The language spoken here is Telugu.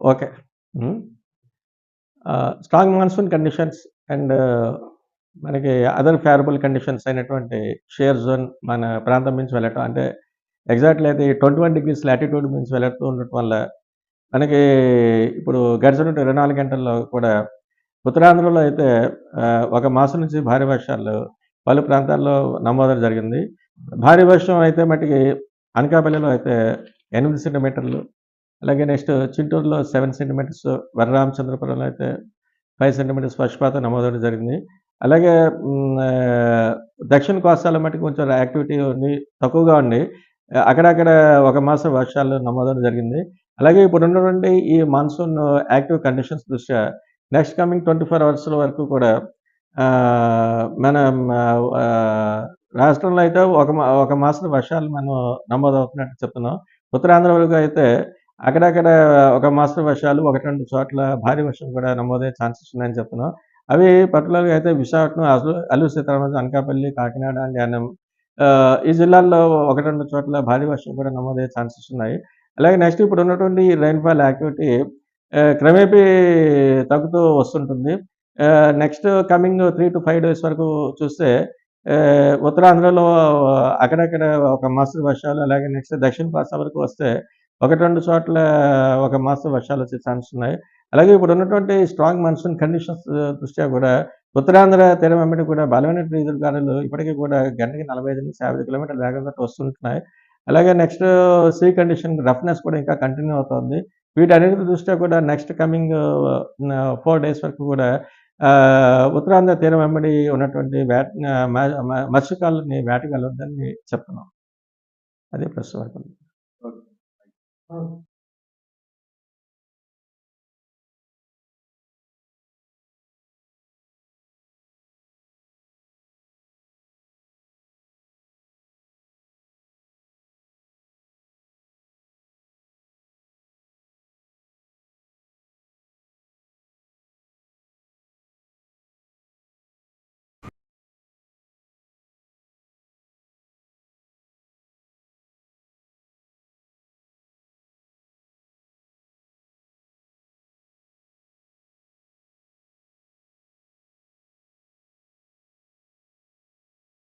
Okay. Strong monsoon conditions and మనకి అదర్ ఫేవరబుల్ కండిషన్స్ అయినటువంటి షేర్ జోన్ మన ప్రాంతం నుంచి వెళ్ళటం అంటే ఎగ్జాక్ట్‌లీ అయితే 21 డిగ్రీస్ లాటిట్యూడ్ నుంచి వెళ్తూ ఉండటం వల్ల మనకి ఇప్పుడు గడిచిన ఇరవై నాలుగు గంటల్లో కూడా ఉత్తరాంధ్రలో అయితే ఒక మాసం నుంచి భారీ వర్షాలు పలు ప్రాంతాల్లో నమోదవడం జరిగింది. భారీ వర్షం అయితే మటుకి అనకాపల్లిలో అయితే ఎనిమిది సెంటీమీటర్లు. అలాగే నెక్స్ట్ చింటూరులో సెవెన్ సెంటీమీటర్స్, వరరామచంద్రపురంలో అయితే ఫైవ్ సెంటీమీటర్స్ వర్షపాతం నమోదవడం జరిగింది. అలాగే దక్షిణ కోస్తాలో మటుకు కొంచెం యాక్టివిటీ ఉంది. తక్కువగా ఉంది. అక్కడక్కడ ఒక మాసం వర్షాలు నమోదవడం జరిగింది. అలాగే ఇప్పుడున్నటువంటి ఈ మాన్సూన్ యాక్టివ్ కండిషన్స్ దృష్ట్యా నెక్స్ట్ కమింగ్ 24 అవర్స్ వరకు కూడా మన రాష్ట్రంలో అయితే ఒక మా ఒక మాసం వర్షాలు మనం నమోదవుతున్నట్టు చెప్తున్నాం. ఉత్తరాంధ్ర వరకు అయితే అక్కడక్కడ ఒక మాసం వర్షాలు 1, 2 చోట్ల భారీ వర్షం కూడా నమోదయ్యే ఛాన్సెస్ ఉన్నాయని చెప్తున్నాం. అవి పర్టికులర్గా అయితే విశాఖపట్నం, అసలు అల్లూరు సీతారామరాజు, అనకాపల్లి, కాకినాడ అండ్ ఈ జిల్లాల్లో 1, 2 చోట్ల భారీ వర్షం కూడా నమోదయ్యే ఛాన్సెస్ ఉన్నాయి. అలాగే నెక్స్ట్ ఇప్పుడు ఉన్నటువంటి రైన్‌ఫాల్ యాక్టివిటీ క్రమేపీ తగ్గుతూ వస్తుంటుంది. నెక్స్ట్ కమింగ్ 3-5 డేస్ వరకు చూస్తే ఉత్తరాంధ్రలో అక్కడక్కడ ఒక మోస్తరు వర్షాలు అలాగే నెక్స్ట్ దక్షిణ ప్రాంతం వరకు వస్తే 1, 2 చోట్ల ఒక మాసం వర్షాలు వచ్చే ఛాన్సెస్ ఉన్నాయి. అలాగే ఇప్పుడు ఉన్నటువంటి స్ట్రాంగ్ మాన్సూన్ కండిషన్స్ దృష్ట్యా కూడా ఉత్తరాంధ్ర తీరం వెంబడి కూడా బలమైనటువంటి ఈదురుగాలులు ఇప్పటికీ కూడా గంటకి 45-50 కిలోమీటర్ల వేగంతో వస్తుంటున్నాయి. అలాగే నెక్స్ట్ సీ కండిషన్ రఫ్‌నెస్ కూడా ఇంకా కంటిన్యూ అవుతోంది. వీటన్నిటి దృష్ట్యా కూడా నెక్స్ట్ కమింగ్ ఫోర్ డేస్ వరకు కూడా ఉత్తరాంధ్ర తీరం వెంబడి ఉన్నటువంటి వేట మత్స్యకాలని మ మ చెప్తున్నాం. అదే ప్రస్తుతం వరకు. ఓకే. ఓకే.